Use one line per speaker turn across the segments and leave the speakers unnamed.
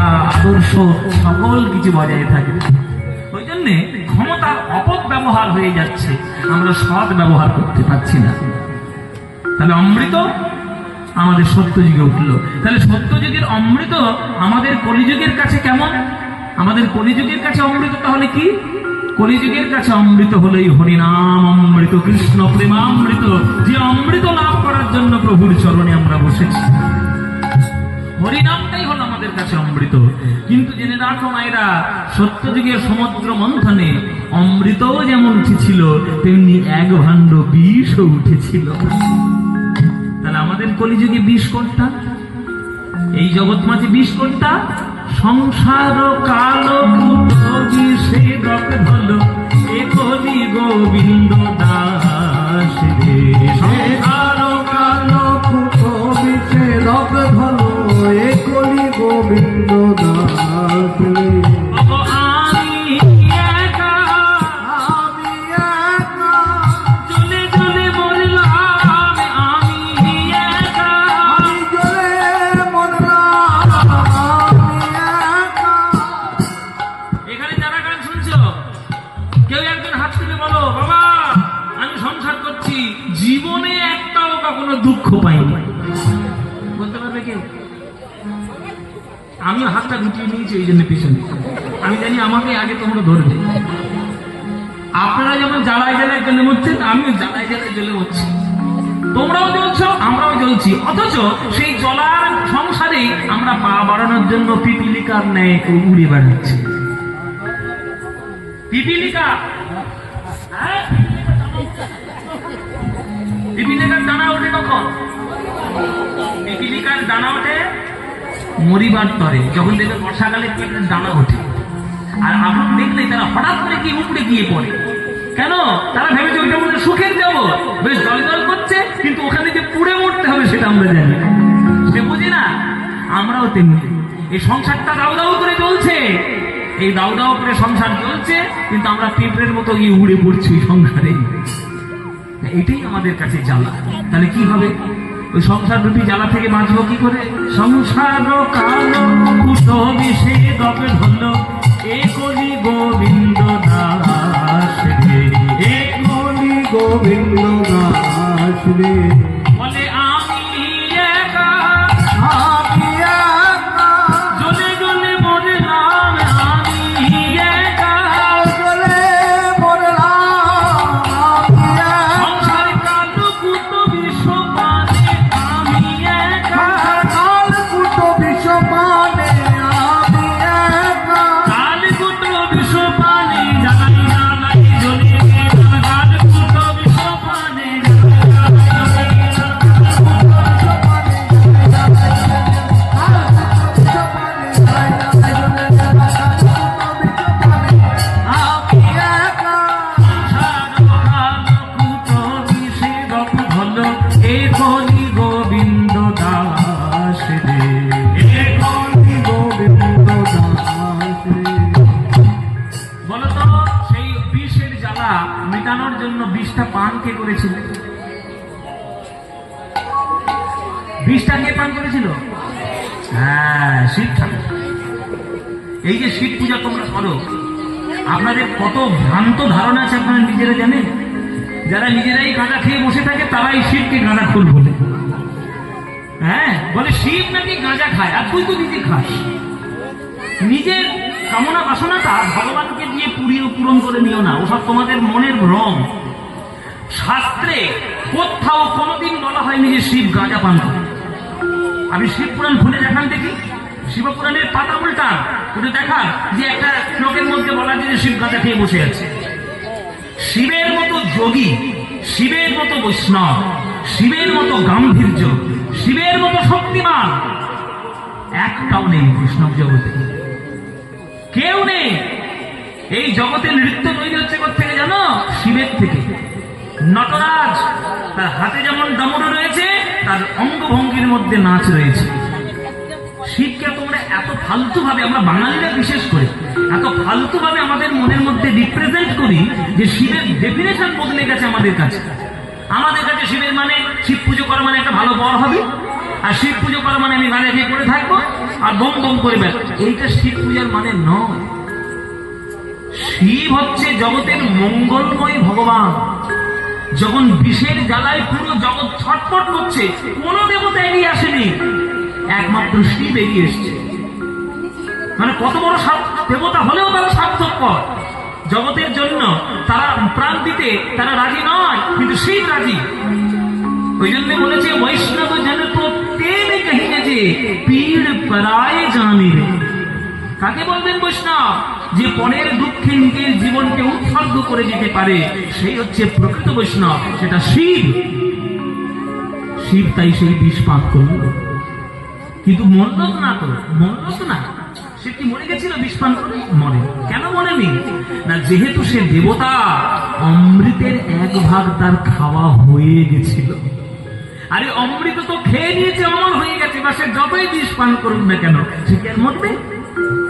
কথা আদর্শ সকল কিছু বজায় থাকে। ওই জন্যে ক্ষমতার অপব্যবহার হয়ে যাচ্ছে। আমরা সৎ ব্যবহার করতে পারছি না। তাহলে অমৃত আমাদের সত্যযুগে উঠল। তাহলে সত্যযুগের অমৃত আমাদের কলিযুগের কাছে কেমন? আমাদের কলিযুগের কাছে অমৃত তাহলে কি? কলিযুগের কাছে অমৃত হলেই হরিনাম অমৃত, কৃষ্ণ প্রেমামৃত। যে অমৃত লাভ করার জন্য প্রভুর চরণে আমরা বসেছি। হরিনামটাই হলো আমাদের কাছে অমৃত। কিন্তু জেনে রাখো মায়েরা, সত্যযুগের সমুদ্র মন্থনে অমৃতও যেমন উঠেছিল, তেমনি এক ভাণ্ড বিষও উঠেছিল। তাহলে আমাদের কলিযুগে বিষ কোনটা? এই জগৎ মাঝে বিষ কোনটা? সংসার কালো বিষে ধলো এ কলি গোবিন্দ দাস বলতে পারবে কেউ? আমি হাতটা গুটিয়ে নিয়েছি, এই জন্য পিছনে। আমি জানি আমাকে আগে তোমরা ধরবে। আপনারা যেমন জ্বালায় জ্বালায় জ্বলে মরছেন আমিও জ্বালায় জ্বালায় জ্বলে মরছি তোমরাও জ্বলছো, আমরাও জ্বলছি। অথচ সেই জলার সংসারে আমরা পা বাড়ানোর জন্য পিপিলিকার ন্যায় উড়ে বেড়াচ্ছি। পিপিলিকা! হ্যাঁ? পিপিলিকার দানা ওঠে কখন? পিপিলিকার দানা ওঠে, মরিবার তরে। যখন দেখবে বর্ষাকালে দানা ওঠে। আর আপনি দেখলে তারা হঠাৎ করে কি গিয়ে পড়ে। কেন? তারা ভেবেছে ওইটা মধ্যে সুখের বেশ করছে, কিন্তু ওখানে যে পুড়ে মরতে হবে সেটা আমরা জানি সে বুঝি না? আমরাও তেমনি। এই সংসারটা দাউ দাউ করে চলছে। এই দাউ দাউ করে সংসার চলছে, কিন্তু আমরা পিঁপড়ের মতো গিয়ে উড়ে পড়ছি সংসারে। এটাই আমাদের কাছে জ্বালা। তাহলে কি হবে? ওই সংসার রূপী জ্বালা থেকে বাঁচবো কি করে? সংসার ধরল গোবিন্দ
গোবিন্দ দাস রে
মেটানোর জন্য বিষটা পান কে করেছিল? বিষটা কে পান করেছিল? হ্যাঁ শিব ঠাকুর। এই যে শিব পূজা তোমরা করো, আপনাদের কত ভ্রান্ত ধারণা আছে আপনারা নিজেরা জানেন? যারা নিজেরাই গাঁজা খেয়ে বসে থাকে, তারাই শিবকে গাঁজা খুল বলে। হ্যাঁ বলে শিব নাকি গাঁজা খায়? আর তুই তো নিজে খাস। নিজের কামনা বাসনাটা পুরিয়ে পূরণ করে নিও না। ওসব তোমাদের মনের রং। শাস্ত্রে কোথাও কোনোদিন বলা হয়নি যে শিব গাঁজা পান করে। আমি শিব পুরাণ খুলে দেখান দেখি। শিবপুরাণের পাতা উল্টা। খুলে দেখান যে একটা শ্লোকের মধ্যে বলা যে শিব গাঁজা খেয়ে বসে আছে। শিবের মতো যোগী, শিবের মতো বৈষ্ণব, শিবের মতো গাম্ভীর্য, শিবের মতো শক্তিমান। একটাও নেই বৈষ্ণব জগতে। কেউ নেই এই জগতে নৃত্য হচ্ছে থেকে জানো? শিবের থেকে। নটরাজ, তার হাতে যেমন ডমরু রয়েছে, তার অঙ্গভঙ্গির মধ্যে নাচ রয়েছে। শিবকে তোমরা এত ফালতু ভাবে আমরা বাঙালিরা বিশেষ করে, এত ফালতু ভাবে আমাদের মনের মধ্যে রিপ্রেজেন্ট করি যে শিবের ডেফিনেশন বদলে গেছে আমাদের কাছে। আমাদের কাছে শিবের মানে শিব পুজো করা মানে একটা ভালো বর হবে, আর শিব পুজো করা মানে আমি গাঁজা খেয়ে পড়ে থাকব, আর বম বম করে বেড় এইটা শিব পূজার মানে নয়। শিব হচ্ছে জগতের মঙ্গলময় ভগবান। যখন বিষের জ্বালায় পুরো জগৎ ছটফট করছে, কোন দেবতা এগিয়ে আসেনি। একমাত্র শিব এগিয়ে এসছে। মানে কত বড় দেবতা হলেও তারা সার্থকর। জগতের জন্য তারা প্রাণ দিতে তারা রাজি নয়, কিন্তু শিব রাজি। ওই জন্য বলেছে, বৈষ্ণব জন তো তেলে কহিনে যে পীড় পরায় জানিবে। কাকে বলবেন বৈষ্ণব? যে পরের দুঃখে নিজের জীবনকে উৎসর্গ করে দিতে পারে, সেই হচ্ছে প্রকৃত বৈষ্ণব, সেটা শিব। শিব তাই সেই বিষ পান করল। কিন্তু মরল না তো মরল না। সে কি মরে গেছিল বিষ পান করে? কেন না, যেহেতু সে দেবতা, অমৃতের এক ভাগ তার খাওয়া হয়ে গেছিল। আরে, অমৃত তো খেয়ে নিয়েছে, অমর হয়ে গেছে, বা সে যতই বিষ পান করুক না কেন, সে মরবে?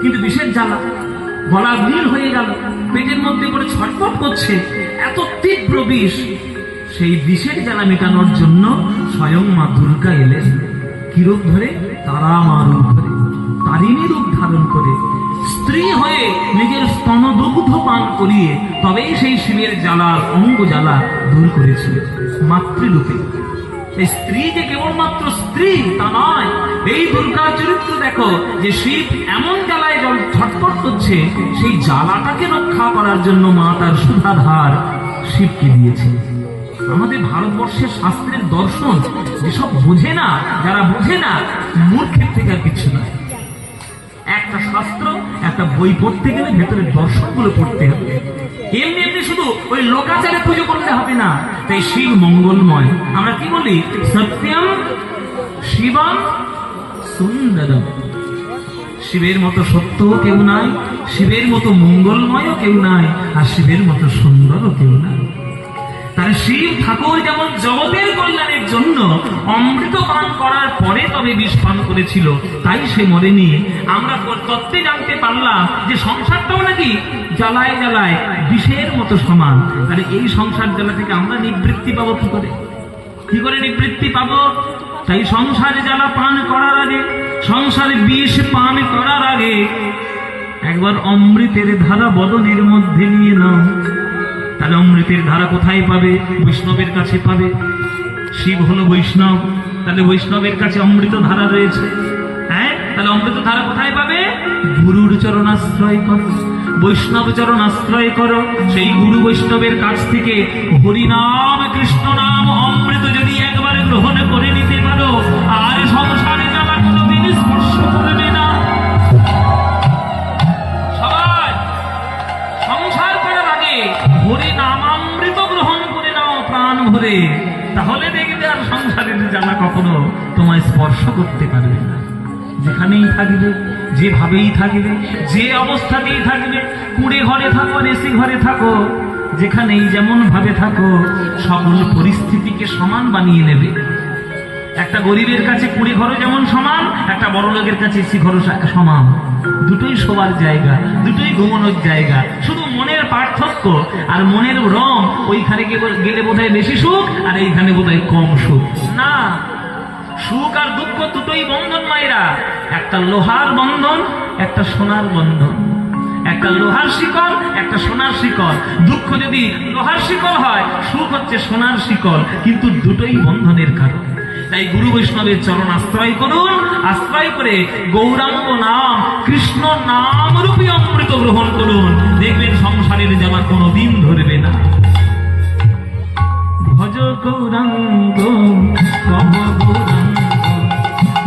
কিন্তু বিষের জ্বালা। গলা নীল হয়ে গেল। পেটের মধ্যে করে ছটফট করছে। এত তীব্র বিষ। সেই বিষের জ্বালা মেটানোর জন্য স্বয়ং মা দুর্গা এলেন। কি রূপ ধরে? তারা মা রূপ ধরে। তারিণী রূপ ধারণ করে। স্ত্রী হয়ে নিজের স্তনদুগ্ধ পান করিয়ে তবেই সেই শিবের জ্বালার অঙ্গ জ্বালা দূর করেছিল। মাতৃরূপে। স্ত্রী যে কেবলমাত্র স্ত্রী, তা নয়। এই দুর্গার চরিত্র দেখো, যে শিব এমন জ্বালায় জল ছটফট করছে, সেই জ্বালাটাকে রক্ষা করার জন্য মা তার সুধাধার শিবকে দিয়েছে আমাদের ভারতবর্ষের শাস্ত্রের দর্শন যেসব বোঝে না, যারা বোঝে না, মূর্খের থেকে আর কিছু নয়। একটা শাস্ত্র, একটা বই পড়তে গেলে ভেতরে দর্শনগুলো পড়তে হবে। এমনি শুধু ওই লোকাচারে পুজো করতে হবে না। তাই শিব মঙ্গলময়। আমরা কি বলি? সত্যম শিবম সুন্দরম। শিবের মতো সত্য কেউ নাই, শিবের মতো মঙ্গলময়ও কেউ নাই, আর শিবের মতো সুন্দরও কেউ নাই। তার শিব ঠাকুর যেমন জগতের কল্যাণের জন্য অমৃত পান করার পরে তবে বিষ পান করেছিল, তাই সে মরেনি। আমরা তত্ত্বে জানতে পারলাম যে সংসারটাও নাকি জ্বালায় জ্বালায় বিষের মতো সমান। তাহলে এই সংসার জ্বালা থেকে আমরা নিবৃত্তি পাবো কি করে? কি করে নিবৃত্তি পাবো? তাই সংসারে জ্বালা পান করার আগে, সংসারে বিষ পান করার আগে একবার অমৃতের ধারা বদনের মধ্যে নিয়ে নাও। তাহলে অমৃতের ধারা কোথায় পাবে? বৈষ্ণবের কাছে পাবে। শিব হলো বৈষ্ণব। তাহলে বৈষ্ণবের কাছে অমৃত ধারা রয়েছে। তাহলে অমৃত ধারা কোথায় পাবে? গুরুর চরণাশ্রয় করো, বৈষ্ণব চরণ আশ্রয় করো, সেই গুরু বৈষ্ণবের কাছ থেকে হরিনাম, কৃষ্ণ নাম, অমৃত যদি একবারে গ্রহণ করে নিতে পারো, আর সংসারে জ্বালা কোনোদিন স্পর্শ করবে না। সবাই, সংসার করার আগে হরি নামামৃত গ্রহণ করে নাও প্রাণ ভরে, তাহলে দেখবে আর সংসারের জ্বালা কখনো তোমায় স্পর্শ করতে পারবে না। যেখানেই থাকবে, যেভাবেই থাকবে, যে অবস্থাতেই থাকবে কুড়ে ঘরে থাকো এসি ঘরে থাকো, যেখানেই যেমন ভাবে থাকো, সকল পরিস্থিতিকে সমান বানিয়ে নেবে। একটা গরিবের কাছে কুড়ি ঘরও যেমন সমান, একটা বড় লোকের কাছে এসি ঘরও সমান। দুটোই শোবার জায়গা, দুটোই ঘুমানোর জায়গা। শুধু মনের পার্থক্য আর মনের রং, ওইখানে গেলে বোধহয় বেশি সুখ, আর এইখানে বোধহয় কম সুখ। না সুখ আর দুঃখ দুটোই বন্ধন, মায়েরা। একটা লোহার বন্ধন, একটা সোনার বন্ধন। একটা লোহার শিকল, একটা সোনার শিকল। দুঃখ যদি লোহার শিকল হয়, সুখ হচ্ছে সোনার শিকল, কিন্তু দুটোই বন্ধনের কারণ। তাই গুরু বৈষ্ণবের চরণ আশ্রয় করুন, আশ্রয় করে গৌরাঙ্গ নাম, কৃষ্ণ নাম রূপী অমৃত গ্রহণ করুন। দেখবেন সংসারের যাওয়ার কোনো দিন ধরবে না। ভজ গৌরাঙ্গ গৌরাঙ্গ।